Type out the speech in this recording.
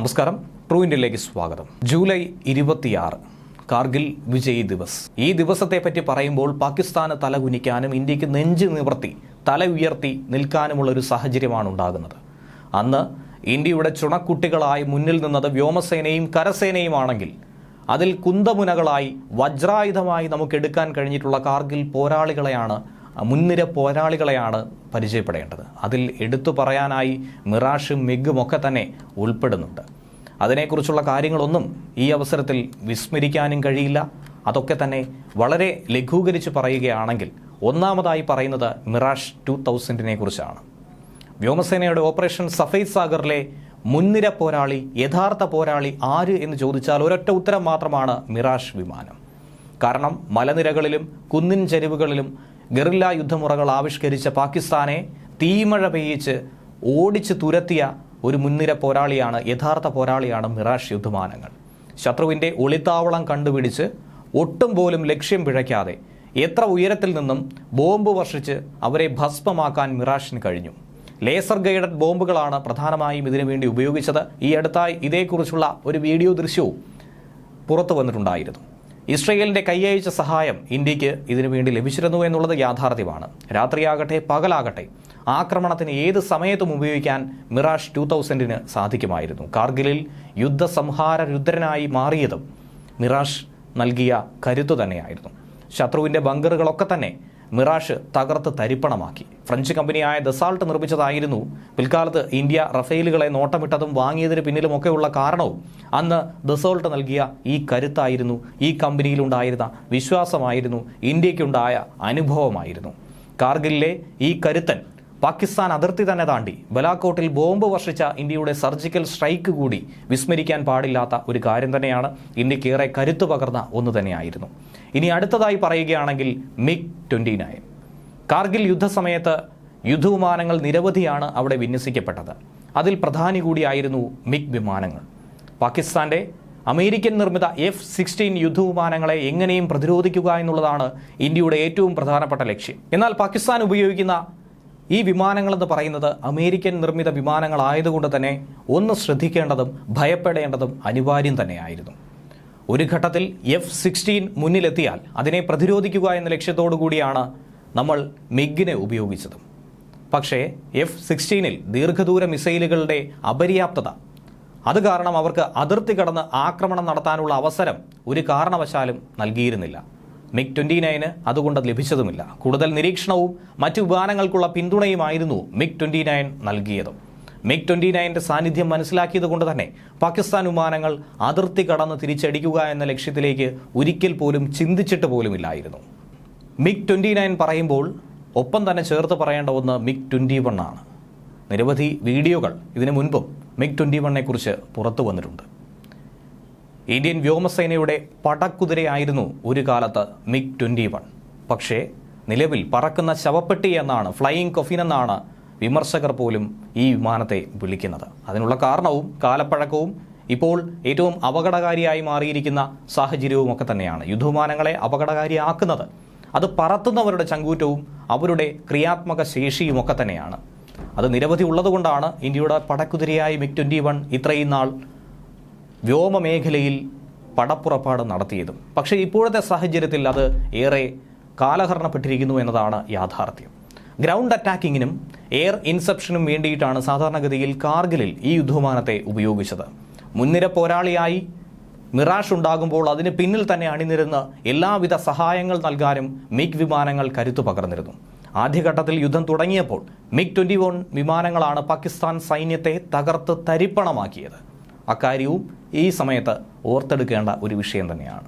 നമസ്കാരം. ട്രൂ ഇന്ത്യയിലേക്ക് സ്വാഗതം. ജൂലൈ ഇരുപത്തിയാറ് കാർഗിൽ വിജയ് ദിവസ്. ഈ ദിവസത്തെ പറ്റി പറയുമ്പോൾ പാകിസ്ഥാന് തല കുനിക്കാനും ഇന്ത്യയ്ക്ക് നെഞ്ച് നിവർത്തി തല ഉയർത്തി നിൽക്കാനുമുള്ള ഒരു സാഹചര്യമാണ് ഉണ്ടാകുന്നത്. അന്ന് ഇന്ത്യയുടെ ചുണക്കുട്ടികളായി മുന്നിൽ നിന്നത് വ്യോമസേനയും കരസേനയുമാണെങ്കിൽ അതിൽ കുന്തമുനകളായി വജ്രായുധമായി നമുക്ക് എടുക്കാൻ കഴിഞ്ഞിട്ടുള്ള കാർഗിൽ പോരാളികളെയാണ് മുൻനിര പോരാളികളെയാണ് പരിചയപ്പെടേണ്ടത്. അതിൽ എടുത്തു പറയാനായി മിറാഷും മിഗും ഒക്കെ തന്നെ ഉൾപ്പെടുന്നുണ്ട്. അതിനെക്കുറിച്ചുള്ള കാര്യങ്ങളൊന്നും ഈ അവസരത്തിൽ വിസ്മരിക്കാനും കഴിയില്ല. അതൊക്കെ തന്നെ വളരെ ലഘൂകരിച്ച് പറയുകയാണെങ്കിൽ ഒന്നാമതായി പറയുന്നത് മിറാഷ് ടു തൗസൻഡിനെ കുറിച്ചാണ്. വ്യോമസേനയുടെ ഓപ്പറേഷൻ സഫൈദ് സാഗറിലെ മുൻനിര പോരാളി യഥാർത്ഥ പോരാളി ആര് എന്ന് ചോദിച്ചാൽ ഒരൊറ്റ ഉത്തരം മാത്രമാണ് മിറാഷ് വിമാനം. കാരണം മലനിരകളിലും കുന്നിൻ ചെരുവുകളിലും ഗറില്ല യുദ്ധമുറകൾ ആവിഷ്കരിച്ച പാകിസ്ഥാനെ തീമഴ പെയ്യിച്ച് ഓടിച്ച് തുരത്തിയ ഒരു മുൻനിര പോരാളിയാണ് യഥാർത്ഥ പോരാളിയാണ് മിറാഷ് യുദ്ധമാനങ്ങൾ ശത്രുവിന്റെ ഒളിത്താവളം കണ്ടുപിടിച്ച് ഒട്ടും പോലും ലക്ഷ്യം പിഴയ്ക്കാതെ എത്ര ഉയരത്തിൽ നിന്നും ബോംബ് വർഷിച്ച് അവരെ ഭസ്മമാക്കാൻ മിറാഷിന് കഴിഞ്ഞു. ലേസർ ഗൈഡഡ് ബോംബുകളാണ് പ്രധാനമായും ഇതിനു വേണ്ടി ഉപയോഗിച്ചത്. ഈ അടുത്തായി ഇതേക്കുറിച്ചുള്ള ഒരു വീഡിയോ ദൃശ്യവും പുറത്തു വന്നിട്ടുണ്ടായിരുന്നു. ഇസ്രയേലിന്റെ കൈയയച്ച സഹായം ഇന്ത്യയ്ക്ക് ഇതിനു വേണ്ടി ലഭിച്ചിരുന്നു എന്നുള്ളത് യാഥാർത്ഥ്യമാണ്. രാത്രിയാകട്ടെ പകലാകട്ടെ ആക്രമണത്തിന് ഏത് സമയത്തും ഉപയോഗിക്കാൻ മിറാഷ് ടു തൗസൻഡിന് സാധിക്കുമായിരുന്നു. കാർഗിലിൽ യുദ്ധസംഹാര രുദ്രനായി മാറിയതും മിറാഷ് നൽകിയ കരുത്തു തന്നെയായിരുന്നു. ശത്രുവിന്റെ ബങ്കറുകളൊക്കെ തന്നെ മിറാഷ് തകർത്ത് തരിപ്പണമാക്കി. ഫ്രഞ്ച് കമ്പനിയായ ദസാൾട്ട് നിർമ്മിച്ചതായിരുന്നു. പിൽക്കാലത്ത് ഇന്ത്യ റഫേലുകളെ നോട്ടമിട്ടതും വാങ്ങിയതിന് പിന്നിലുമൊക്കെയുള്ള കാരണവും അന്ന് ദസോൾട്ട് നൽകിയ ഈ കരുത്തായിരുന്നു ഈ കമ്പനിയിലുണ്ടായിരുന്ന വിശ്വാസമായിരുന്നു ഇന്ത്യയ്ക്കുണ്ടായ അനുഭവമായിരുന്നു. കാർഗിലിലെ ഈ കരുത്തൻ പാകിസ്ഥാൻ അതിർത്തി തന്നെ താണ്ടി. ബലാക്കോട്ടിൽ ബോംബ് വർഷിച്ച ഇന്ത്യയുടെ സർജിക്കൽ സ്ട്രൈക്ക് കൂടി വിസ്മരിക്കാൻ പാടില്ലാത്ത ഒരു കാര്യം തന്നെയാണ് ഇന്ത്യയ്ക്ക് ഏറെ കരുത്തു പകർന്ന ഒന്ന് തന്നെയായിരുന്നു. ഇനി അടുത്തതായി പറയുകയാണെങ്കിൽ മിഗ് ട്വന്റി നയൻ. കാർഗിൽ യുദ്ധസമയത്ത് യുദ്ധവിമാനങ്ങൾ നിരവധിയാണ് അവിടെ വിന്യസിക്കപ്പെട്ടത്. അതിൽ പ്രധാനി കൂടിയായിരുന്നു മിഗ് വിമാനങ്ങൾ. പാകിസ്ഥാന്റെ അമേരിക്കൻ നിർമ്മിത എഫ് സിക്സ്റ്റീൻ യുദ്ധവിമാനങ്ങളെ എങ്ങനെയും പ്രതിരോധിക്കുക എന്നുള്ളതാണ് ഇന്ത്യയുടെ ഏറ്റവും പ്രധാനപ്പെട്ട ലക്ഷ്യം. എന്നാൽ പാകിസ്ഥാൻ ഉപയോഗിക്കുന്ന ഈ വിമാനങ്ങളെന്ന് പറയുന്നത് അമേരിക്കൻ നിർമ്മിത വിമാനങ്ങളായതുകൊണ്ട് തന്നെ ഒന്ന് ശ്രദ്ധിക്കേണ്ടതും ഭയപ്പെടേണ്ടതും അനിവാര്യം തന്നെയായിരുന്നു. ഒരു ഘട്ടത്തിൽ എഫ് സിക്സ്റ്റീൻ മുന്നിലെത്തിയാൽ അതിനെ പ്രതിരോധിക്കുക എന്ന ലക്ഷ്യത്തോടു കൂടിയാണ് നമ്മൾ മിഗിനെ ഉപയോഗിച്ചതും. പക്ഷേ എഫ് സിക്സ്റ്റീനിൽ ദീർഘദൂര മിസൈലുകളുടെ അപര്യാപ്തത അത് കാരണം അവർക്ക് അതിർത്തി കടന്ന് ആക്രമണം നടത്താനുള്ള അവസരം ഒരു കാരണവശാലും നൽകിയിരുന്നില്ല. മിഗ് ട്വന്റി നയന് അതുകൊണ്ട് ലഭിച്ചതുമില്ല. കൂടുതൽ നിരീക്ഷണവും മറ്റ് വിമാനങ്ങൾക്കുള്ള പിന്തുണയുമായിരുന്നു മിഗ് ട്വന്റി നയൻ നൽകിയതും. മിഗ് ട്വന്റി നയന്റെ സാന്നിധ്യം മനസ്സിലാക്കിയത് കൊണ്ട് തന്നെ പാകിസ്ഥാൻ വിമാനങ്ങൾ അതിർത്തി കടന്ന് തിരിച്ചടിക്കുക എന്ന ലക്ഷ്യത്തിലേക്ക് ഒരിക്കൽ പോലും ചിന്തിച്ചിട്ട് പോലുമില്ലായിരുന്നു. മിഗ് ട്വന്റി നയൻ പറയുമ്പോൾ ഒപ്പം തന്നെ ചേർത്ത് പറയേണ്ട ഒന്ന് മിഗ് ട്വന്റി വൺ ആണ്. നിരവധി വീഡിയോകൾ ഇതിനു മുൻപും മിഗ് ട്വന്റി വണ്ണെക്കുറിച്ച് പുറത്തു വന്നിട്ടുണ്ട്. ഇന്ത്യൻ വ്യോമസേനയുടെ പടക്കുതിരയായിരുന്നു ഒരു കാലത്ത് മിഗ് ട്വന്റി വൺ. പക്ഷേ നിലവിൽ പറക്കുന്ന ശവപ്പെട്ടി എന്നാണ് ഫ്ലൈയിങ് കൊഫിൻ എന്നാണ് വിമർശകർ പോലും ഈ വിമാനത്തെ വിളിക്കുന്നത്. അതിനുള്ള കാരണവും കാലപ്പഴക്കവും ഇപ്പോൾ ഏറ്റവും അപകടകാരിയായി മാറിയിരിക്കുന്ന സാഹചര്യവും ഒക്കെ തന്നെയാണ് യുദ്ധവിമാനങ്ങളെ അപകടകാരിയാക്കുന്നത്. അത് പറത്തുന്നവരുടെ ചങ്കൂറ്റവും അവരുടെ ക്രിയാത്മക ശേഷിയും ഒക്കെ തന്നെയാണ്. അത് നിരവധി ഉള്ളതുകൊണ്ടാണ് ഇന്ത്യയുടെ പടക്കുതിരയായി മിഗ് ട്വന്റി വൺ ഇത്രയും നാൾ വ്യോമമേഖലയിൽ പടപ്പുറപ്പാട് നടത്തിയതും. പക്ഷേ ഇപ്പോഴത്തെ സാഹചര്യത്തിൽ അത് ഏറെ കാലഹരണപ്പെട്ടിരിക്കുന്നു എന്നതാണ് യാഥാർത്ഥ്യം. ഗ്രൗണ്ട് അറ്റാക്കിങ്ങിനും എയർ ഇൻസെപ്ഷനും വേണ്ടിയിട്ടാണ് സാധാരണഗതിയിൽ കാർഗിലിൽ ഈ യുദ്ധവിമാനത്തെ ഉപയോഗിച്ചത്. മുൻനിര പോരാളിയായി മിറാഷ് ഉണ്ടാകുമ്പോൾ അതിന് പിന്നിൽ തന്നെ അണിനിരുന്ന് എല്ലാവിധ സഹായങ്ങൾ നൽകാനും മിഗ് വിമാനങ്ങൾ കരുത്തു പകർന്നിരുന്നു. ആദ്യഘട്ടത്തിൽ യുദ്ധം തുടങ്ങിയപ്പോൾ മിഗ് ട്വന്റി വൺ വിമാനങ്ങളാണ് പാകിസ്ഥാൻ സൈന്യത്തെ തകർത്ത് തരിപ്പണമാക്കിയത്. അക്കാര്യവും ഈ സമയത്ത് ഓർത്തെടുക്കേണ്ട ഒരു വിഷയം തന്നെയാണ്.